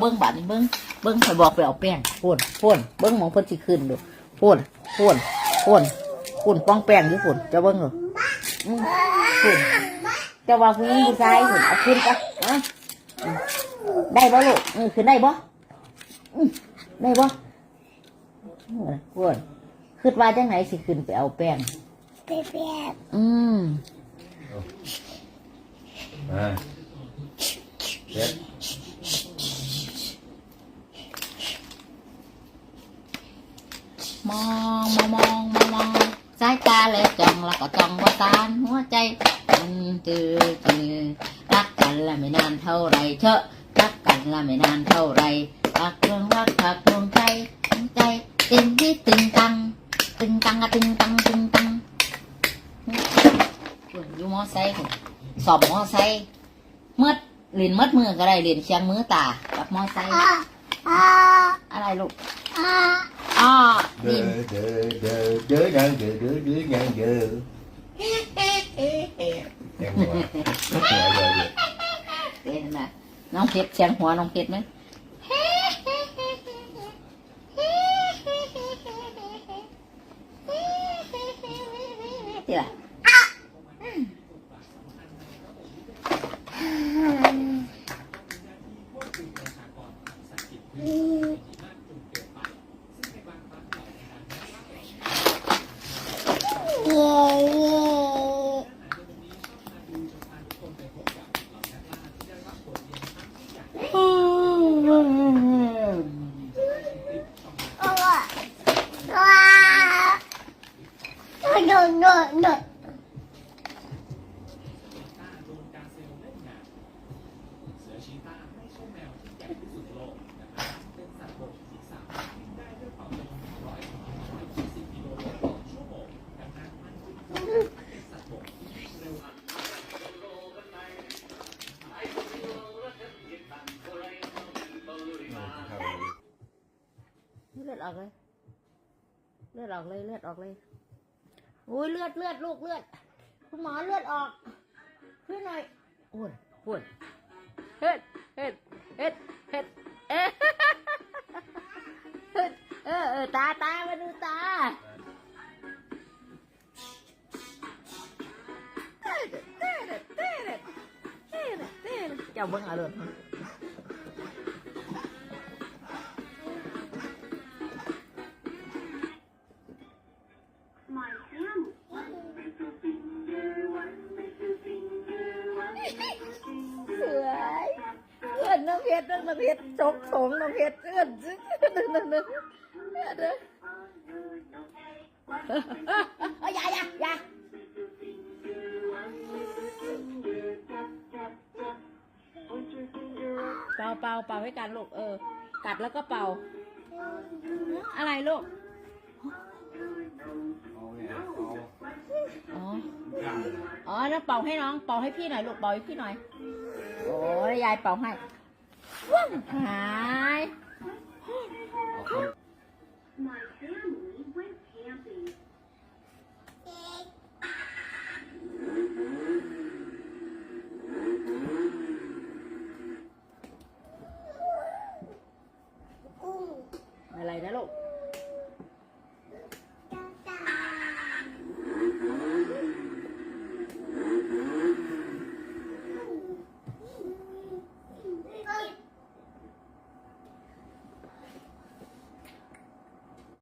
เบิ้งบาดนี่เบิ้งเบิ้งคอยบอกไปเอาแป้งพ่นพ่นเบิ้งหมองเพิ่นสิขึ้นดูพ่นพ่นพ่นพ่นป้องแป้งอยู่พ่นจะเบิ้งเหรออืมพ่นจะว่าผู้หญิงผู้ชายพ่นเอาขึ้นปะอะอืมได้บ่ลูกอืมขึ้นได้บ่อืมได้บ่เออพ่นคิดว่าจังไหนสิขึ้นไปเอาแป้งเปียเปียอืมมาเด็ดม มองมามองมองสายตาเลยจ้องแล้วก็จ้องว่าตาหัวใจมันจือจือรักกันและไม่นานเท่าไรเชอะรักกันและไม่นานเท่าไรรักเรื่องรักรักดวงใจดวงใจตึงที่ตึงตังตึงตังอะตึงตังตึงตังอยู่มอไซค์สอบมอไซค์มื่อเรียนมัดมือก็ได้เรียนเชียงมือตากับมอไซค์อ่าอ่าอะไรลูก อ่าอ้อเด้ดิอนเด้อเด้อเด้อยังเด้อเด้อเด้อยังเด้อยังหัวหัวเด้อเด้อเต้นนะน้องเพชรเชียงหัวน้องเพชรไหมที่ละ เย่เย่ว้าวว้าวโดดโดดโดดเลือดออกเลย เลือดออกเลย เลือดออกเลย อุ้ยเลือดเลือดลูกเลือด คุณหมอเลือดออกช่วยหน่อยโอ้ยปวดเฮ็ดเฮ็ดเฮ็ดเฮ็ดเอ๊ะเฮ็ดเออเออตาตามาดูตาเจ้าเบิ้งเอาเลย อื้อนน้องเพชรน้องเพชรจกสงน้องเพชรเอื้อนซึ้งหนเอื้อนเอื้อนเอื้อนเอื้อนเอ้ยอย่าอย่าอย่าเป่าเป่าเป่าให้กันลูกเออ กัดแล้วก็เป่า อะไรลูกอ๋อ อ๋อแล้วเป่าให้น้อง เป่าให้พี่หน่อยลูก เป่าให้พี่หน่อย โอ้ยยายเป่าให้ ว้าวหาย